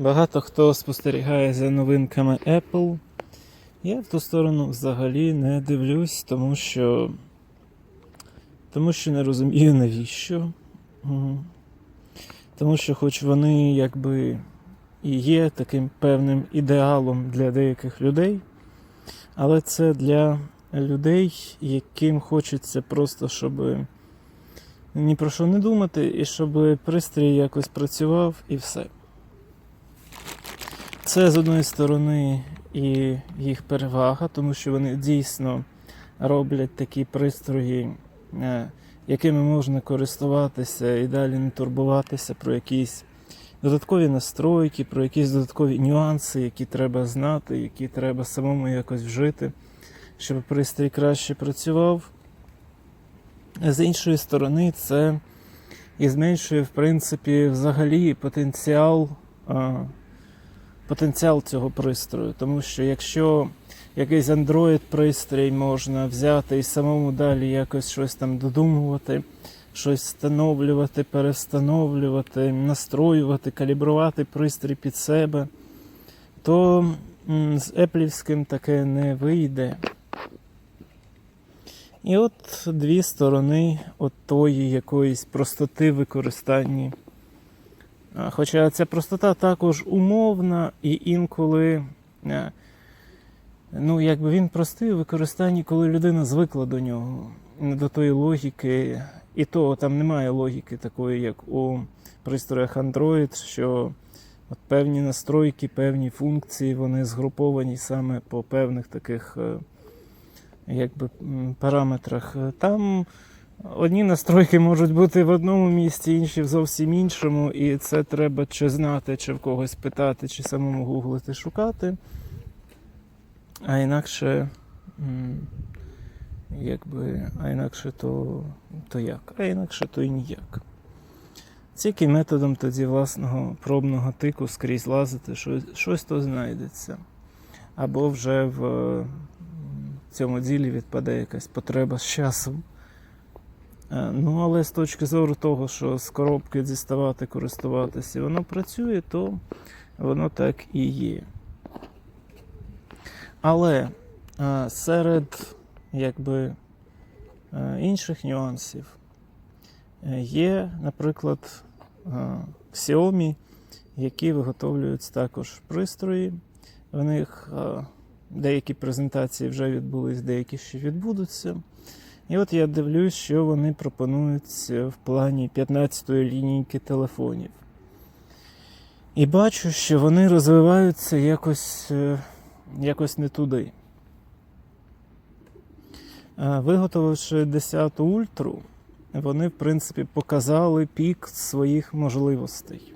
Багато хто спостерігає за новинками Apple. Я в ту сторону взагалі не дивлюсь, тому що. Тому що не розумію навіщо. Тому що, хоч вони якби і є таким певним ідеалом для деяких людей, але це для людей, яким хочеться просто, щоб ні про що не думати, і щоб пристрій якось працював і все. Це з одної сторони і їх перевага, тому що вони дійсно роблять такі пристрої, е, якими можна користуватися і далі не турбуватися про якісь додаткові настройки, про якісь додаткові нюанси, які треба знати, які треба самому якось вжити, щоб пристрій краще працював. З іншої сторони, це і зменшує, в принципі, взагалі потенціал, а, потенціал цього пристрою. Тому що якщо якийсь Android пристрій можна взяти і самому далі якось щось там додумувати, щось встановлювати, перевстановлювати, настроювати, калібрувати пристрій під себе, то з Apple таке не вийде. І от дві сторони от тої якоїсь простоти використання. Хоча ця простота також умовна і інколи. е, Ну, якби він простий у використанні, коли людина звикла до нього, до тої логіки. І то там немає логіки такої, як у пристроях Android, що от певні настройки, певні функції, вони згруповані саме по певних таких е, якби, параметрах. Там одні настройки можуть бути в одному місці, інші в зовсім іншому, і це треба чи знати, чи в когось питати, чи самому гуглити, шукати. А інакше, якби, а інакше то, то як? А інакше то і ніяк. Тільки методом тоді власного пробного тику скрізь лазити, щось, щось то знайдеться. Або вже в цьому ділі відпаде якась потреба з часом. Е, Ну, але з точки зору того, що з коробки діставати, користуватися, воно працює, то воно так і є. Але е, серед якби, е, інших нюансів є, наприклад, Xiaomi, які виготовлюють також пристрої. В них деякі презентації вже відбулись, деякі ще відбудуться. І от я дивлюсь, що вони пропонують е, в плані 15-ї лінійки телефонів. І бачу, що вони розвиваються якось, е, якось не туди. Е, Виготовивши 10 ультру, вони, в принципі, показали пік своїх можливостей.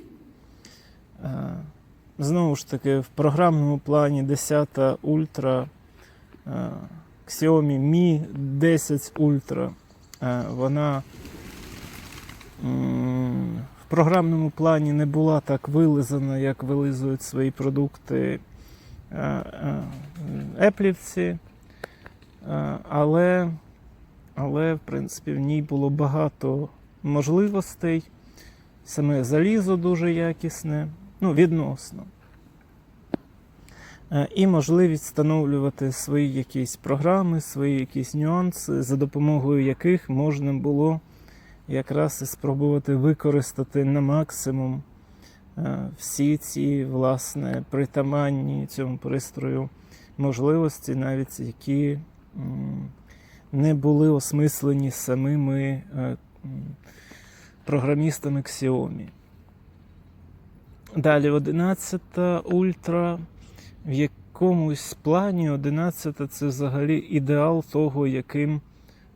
Знову ж таки, в програмному плані 10 ультра Xiaomi Mi 10 Ultra. е, Вона в програмному плані не була так вилизана, як вилизують свої продукти е, е, еплівці. Е, Але, але, в принципі, в ній було багато можливостей. Саме залізо дуже якісне, ну, відносно. Е, І можливість встановлювати свої якісь програми, свої якісь нюанси, за допомогою яких можна було якраз і спробувати використати на максимум е, всі ці, власне, притаманні цьому пристрою можливості, навіть які не були осмислені самими е, програмістами Xiaomi. Далі 11 ультра. В якомусь плані 11 це взагалі ідеал того, яким,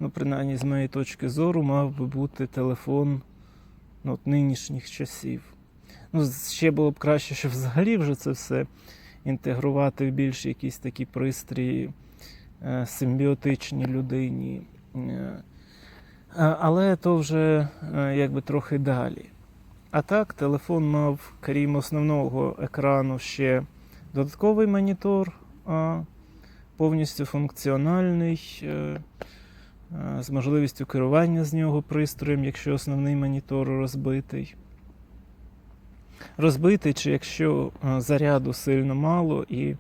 ну, принаймні, з моєї точки зору, мав би бути телефон ну, от нинішніх часів. Ну, ще було б краще, щоб взагалі вже це все інтегрувати в більш якісь такі пристрої е, симбіотичні людині. Е, але то вже е, якби трохи далі. А так, телефон мав, крім основного екрану, ще додатковий монітор, повністю функціональний, е, е, з можливістю керування з нього пристроєм, якщо основний монітор розбитий. розбитий, чи якщо е, заряду сильно мало і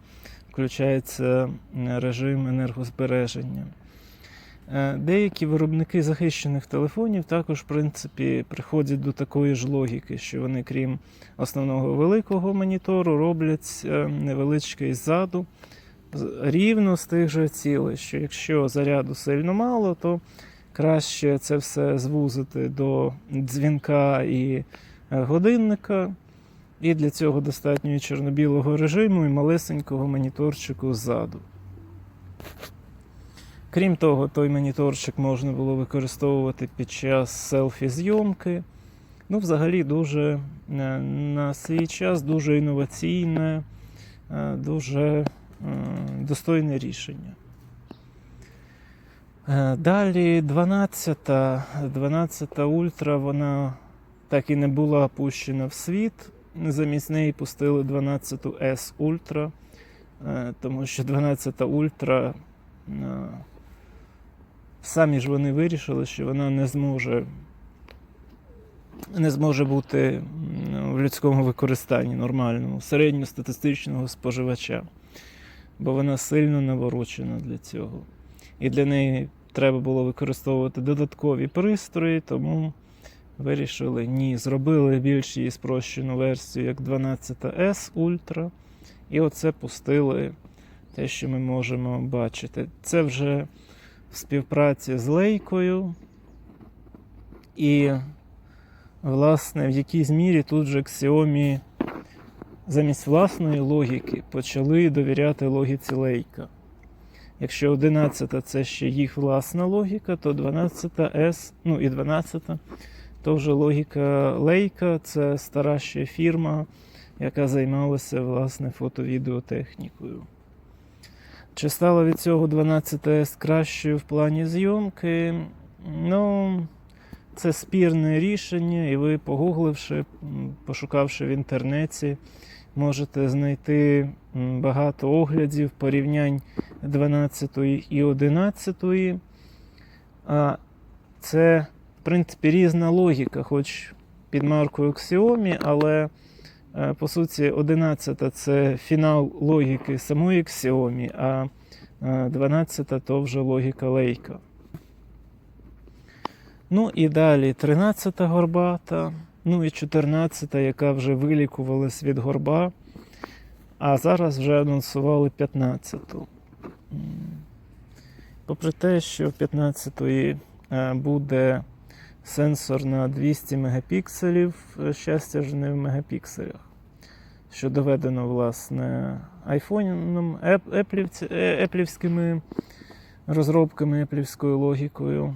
включається режим енергозбереження. Е, Деякі виробники захищених телефонів також, в принципі, приходять до такої ж логіки, що вони, крім основного великого монітору, роблять е, невеличкий ззаду рівно з тих же цілей, що якщо заряду сильно мало, то краще це все звузити до дзвінка і е, годинника. І для цього достатньо чорно-білого режиму і малесенького моніторчику ззаду. Крім того, той моніторчик можна було використовувати під час селфі-зйомки. Ну, взагалі, дуже е, на свій час дуже інноваційне, е, дуже е, достойне рішення. Далі 12, 12 Ультра, вона так і не була опущена в світ. Замість неї пустили 12 S Ultra, тому що 12 Ультра самі ж вони вирішили, що вона не зможе, не зможе бути в людському використанні нормальному, середньостатистичного споживача, бо вона сильно наворочена для цього. І для неї треба було використовувати додаткові пристрої, тому вирішили ні, зробили більш її спрощену версію як 12S Ultra. І оце пустили те, що ми можемо бачити. Це вже в співпраці з лейкою. І, власне, в якійсь мірі тут же Xiaomi замість власної логіки почали довіряти логіці лейка. Якщо 11 це ще їх власна логіка, то 12 S, ну і 12 то вже логіка лейка, це стара ще фірма, яка займалася власне фото-відеотехнікою. Чи стало від цього 12S кращою в плані зйомки? Ну, це спірне рішення, і ви, погугливши, пошукавши в інтернеті, можете знайти багато оглядів порівнянь 12 і 11. А це, в принципі, різна логіка, хоч під маркою Xiaomi, але По суті, 11 це фінал логіки самої Xiaomi, а е, 12 то вже логіка Leica. Ну і далі 13 горбата, ну і 14, яка вже вилікувалась від горба, а зараз вже анонсували 15-ту. Попри те, що в 15-ї е, буде сенсор на 200 мегапікселів, е, щастя ж не в мегапікселях. Що доведено, власне, айфоном, еплівськими розробками, еплівською логікою.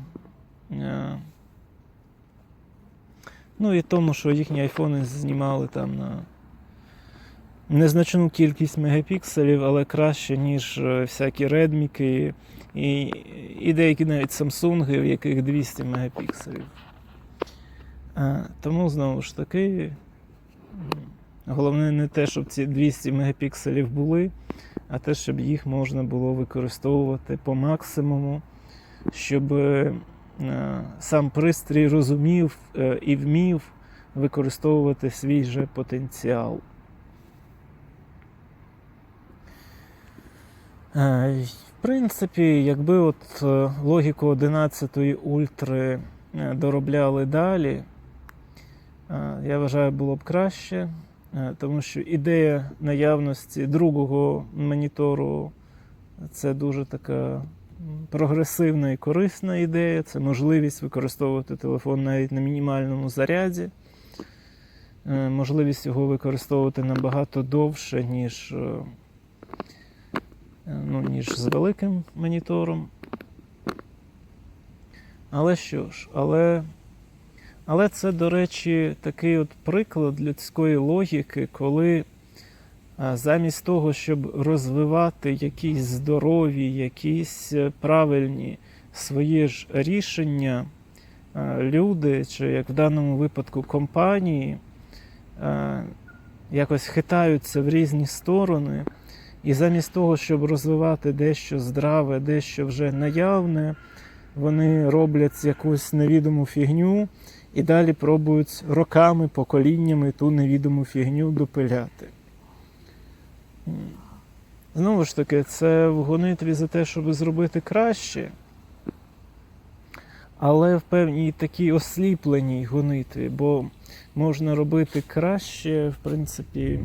Е, Ну і тому, що їхні айфони знімали там на незначну кількість мегапікселів, але краще, ніж е, всякі редміки і, і деякі навіть Samsung, в яких 200 мегапікселів. Е, Тому знову ж таки, головне не те, щоб ці 200 мегапікселів були, а те, щоб їх можна було використовувати по максимуму, щоб е, сам пристрій розумів е, і вмів використовувати свій же потенціал. Е, В принципі, якби от логіку 11-ї ультри доробляли далі, я вважаю, було б краще, тому що ідея наявності другого монітору це дуже така прогресивна і корисна ідея. Це можливість використовувати телефон навіть на мінімальному заряді. Е, Можливість його використовувати набагато довше, ніж, е, е, ну, ніж з великим монітором. Але що ж, але, але це, до речі, такий от приклад людської логіки, коли замість того, щоб розвивати якісь здорові, якісь е, правильні свої ж рішення, люди, чи як в даному випадку компанії, якось хитаються в різні сторони, і замість того, щоб розвивати дещо здраве, дещо вже наявне, вони роблять якусь невідому фігню і далі пробують роками, поколіннями ту невідому фігню допиляти. Знову ж таки, це в гонитві за те, щоб зробити краще, але в певній такій осліпленій гонитві, бо можна робити краще, в принципі,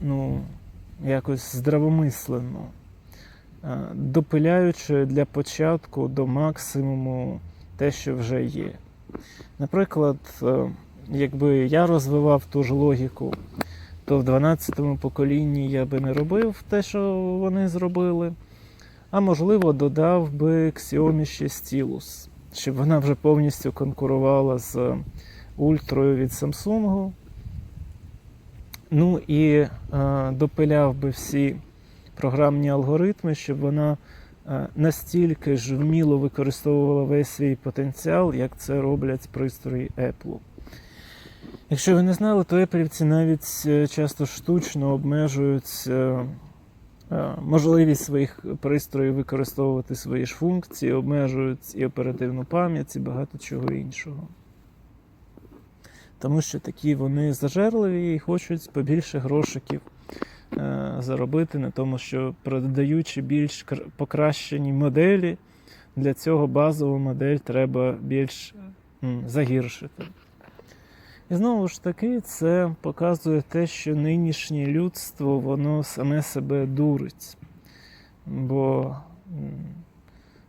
ну, якось здравомислено, е, допиляючи для початку до максимуму те, що вже є. Наприклад, е, якби я розвивав ту ж логіку, то в 12-му поколінні я би не робив те, що вони зробили, а можливо додав би Xiaomi ще Stylus, щоб вона вже повністю конкурувала з ультрою від Samsung. Ну і е, допиляв би всі програмні алгоритми, щоб вона настільки ж вміло використовувала весь свій потенціал, як це роблять пристрої Apple. Якщо ви не знали, то еплівці навіть е, часто штучно обмежують е, е, можливість своїх пристроїв використовувати свої ж функції, обмежують і оперативну пам'ять, і багато чого іншого. Тому що такі вони зажерливі і хочуть побільше грошиків е, заробити на тому, що продаючи більш покращені моделі, для цього базову модель треба більш загіршити. І знову ж таки, це показує те, що нинішнє людство воно саме себе дурить. Бо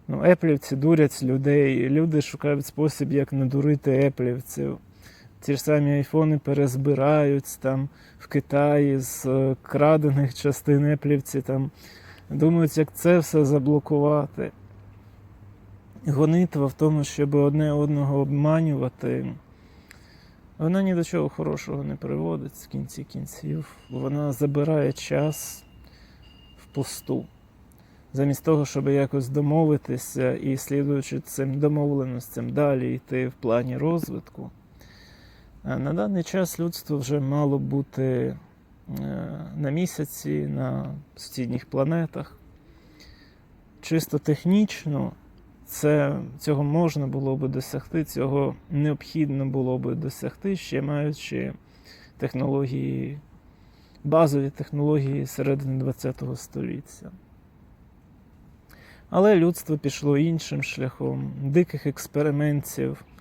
ну, еплівці дурять людей, люди шукають спосіб, як надурити еплівців. Ті ж самі айфони перезбирають там в Китаї з е, крадених частин еплівці, там думають, як це все заблокувати. Гонитва в тому, щоб одне одного обманювати, вона ні до чого хорошого не приводить в кінці кінців. Вона забирає час впусту. Замість того, щоб якось домовитися і, слідуючи цим домовленостям, далі йти в плані розвитку. А На даний час людство вже мало бути е, на місяці, на сусідніх планетах. Чисто технічно це, цього можна було би досягти, цього необхідно було би досягти, ще маючи технології, базові технології середини ХХ століття. Але людство пішло іншим шляхом диких експериментів, е,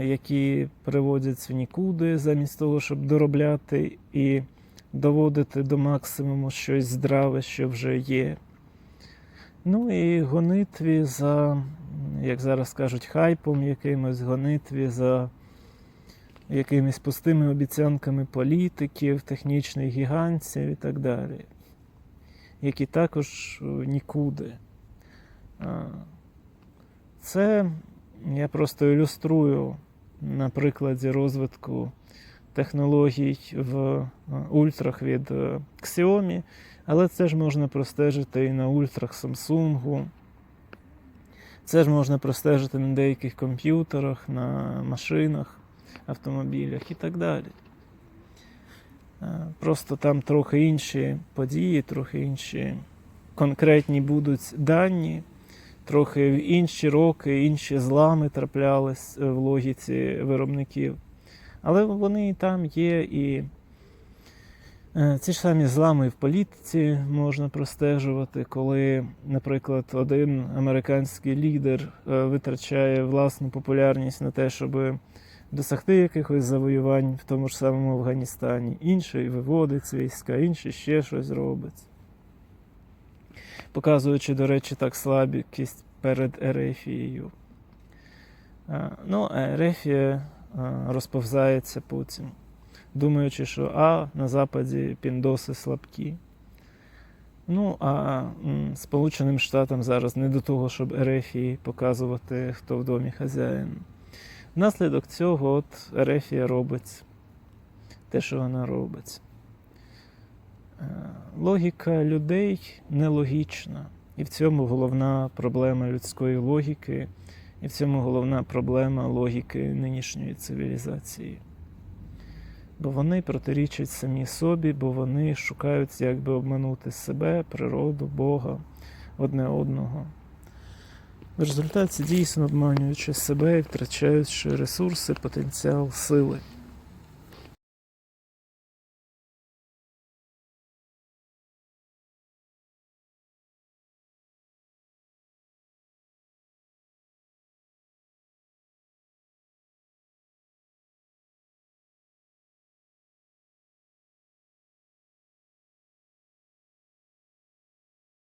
які приводять в нікуди, замість того, щоб доробляти і доводити до максимуму щось здраве, що вже є. Ну і гонитві за, як зараз кажуть, хайпом якимось, гонитві за якимись пустими обіцянками політиків, технічних гігантів і так далі, які також е, нікуди. Це я просто ілюструю на прикладі розвитку технологій в е, ультрах від е, Xiaomi, але це ж можна простежити і на ультрах Samsung. Це ж можна простежити на деяких комп'ютерах, на машинах, автомобілях і так далі. Е, Просто там трохи інші події, трохи інші конкретні будуть дані, трохи в інші роки, інші злами траплялись е, в логіці виробників. Але вони і там є, і е, ці ж самі злами в політиці можна простежувати, коли, наприклад, один американський лідер е, витрачає власну популярність на те, щоб досягти якихось завоювань в тому ж самому Афганістані, інший виводить з війська, інший ще щось робить. Показуючи, до речі, так слабкість перед Ерефією. Ну, а Ерефія розповзається потім, думаючи, що а на Западі піндоси слабкі. Ну, а Сполученим Штатам зараз не до того, щоб Ерефії показувати, хто в домі хазяїн. Внаслідок цього от Ерефія робить те, що вона робить. Е, Логіка людей нелогічна. І в цьому головна проблема людської логіки, і в цьому головна проблема логіки нинішньої цивілізації. Бо вони протирічать самі собі, бо вони шукають, як би обманути себе, природу, Бога, одне одного. В результаті дійсно обманюючи себе і втрачаючи ресурси, потенціал, сили.